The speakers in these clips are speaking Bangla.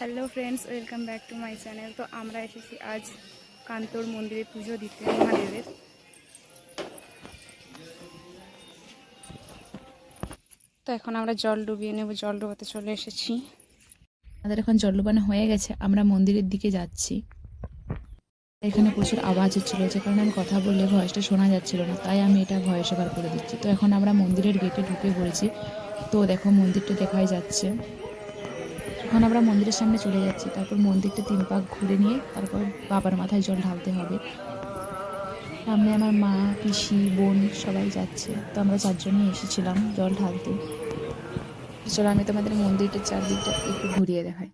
Hello friends, welcome back to my channel. তো আমরা এসেছি আজ কান্তর মন্দিরে পুজো দিতে মহাদেবের। তো এখন আমরা জল ডুবিয়ে নেব, জল ডুবাতে চলে এসেছি। আমাদের এখন জল ডুবানো হয়ে গেছে, আমরা মন্দিরের দিকে যাচ্ছি। এখানে প্রচুর আওয়াজ হচ্ছিল, যে কারণে আমি কথা বললে ভয়েসটা শোনা যাচ্ছিল না, তাই আমি এটা ভয়েস ওভার করে দিচ্ছি। তো এখন আমরা মন্দিরের গেটে ঢুকে পড়েছি। তো দেখো মন্দিরটা দেখাই যাচ্ছে। এখন আমরা মন্দিরের সামনে চলে যাচ্ছি। তারপর মন্দিরটা তিন পাক ঘুরে নিয়ে তারপর বাবার মাথায় জল ঢালতে হবে। সামনে আমার মা, পিসি, বোন সবাই যাচ্ছে। তো আমরা চারজনই এসেছিলাম জল ঢালতে। চলো আমি তোমাদের মন্দিরটার চারদিকটা একটু ঘুরিয়ে দেখাই।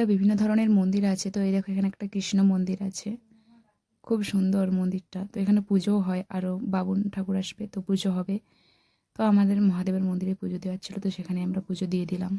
এখানে বিভিন্ন ধরনের মন্দির আছে। তো এই দেখো, এখানে একটা কৃষ্ণ মন্দির আছে। খুব সুন্দর মন্দিরটা। তো এখানে পুজোও হয় আরও বাবুন ঠাকুর আসবে, তো পুজো হবে। তো আমাদের মহাদেবের মন্দিরে পুজো দেওয়ার ছিল, তো সেখানে আমরা পুজো দিয়ে দিলাম।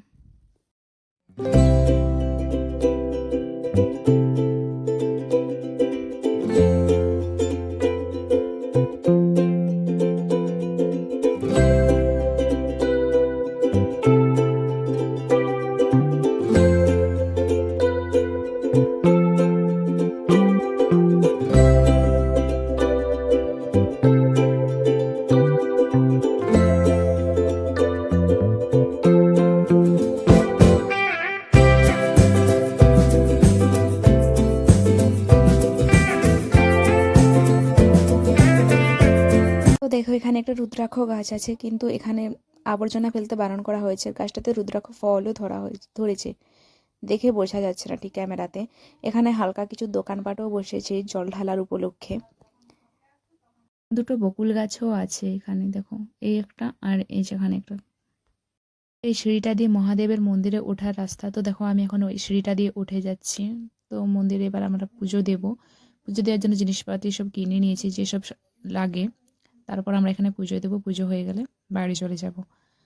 দেখো, এখানে একটা রুদ্রাক্ষ গাছ আছে, কিন্তু এখানে আবর্জনা ফেলতে বারণ করা হয়েছে। গাছটাতে রুদ্রাক্ষ ফলও ধরা হয়েছে ধরেছে। দেখে বোঝা যাচ্ছে না ঠিক ক্যামেরাতে। এখানে হালকা কিছু দোকানপাটও বসেছে জল ঢালার উপলক্ষে। দুটো বকুল গাছও আছে এখানে, দেখো। এই একটা আর এই যেখানে একটা। এই সিঁড়িটা দিয়ে মহাদেবের মন্দিরে ওঠার রাস্তা তো দেখো, আমি এখন ওই সিঁড়িটা দিয়ে উঠে যাচ্ছি। তো মন্দিরে এবার আমরা পুজো দেব। পুজো দেওয়ার জন্য জিনিসপাতি সব কিনে নিয়েছি, যেসব লাগে। তারপর আমরা এখানে পুজো দেবো, পুজো হয়ে গেলে বাড়ি চলে যাব।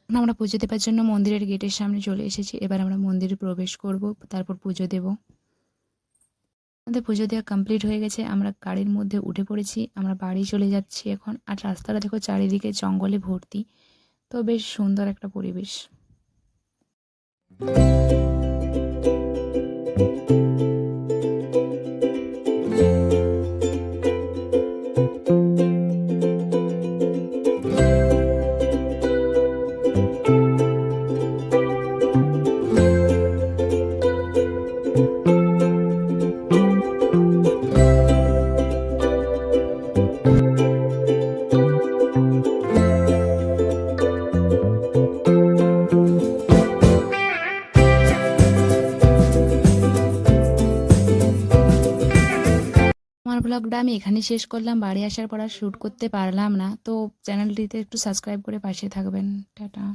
এখন আমরা পুজো দেবার জন্য মন্দিরের গেটের সামনে চলে এসেছি। এবার আমরা মন্দিরে প্রবেশ করব, তারপর পুজো দেব। আমাদের পুজো দেওয়া কমপ্লিট হয়ে গেছে। আমরা গাড়ির মধ্যে উঠে পড়েছি। আমরা বাড়ি চলে যাচ্ছি এখন। আর রাস্তাটা দেখো চারিদিকে জঙ্গলে ভর্তি। তো বেশ সুন্দর একটা পরিবেশ। ব্লগটা আমি এখানে শেষ করলাম। বাড়ি আসার পর আর শ্যুট করতে পারলাম না। তো চ্যানেলটিতে একটু সাবস্ক্রাইব করে পাশে থাকবেন। টাটা।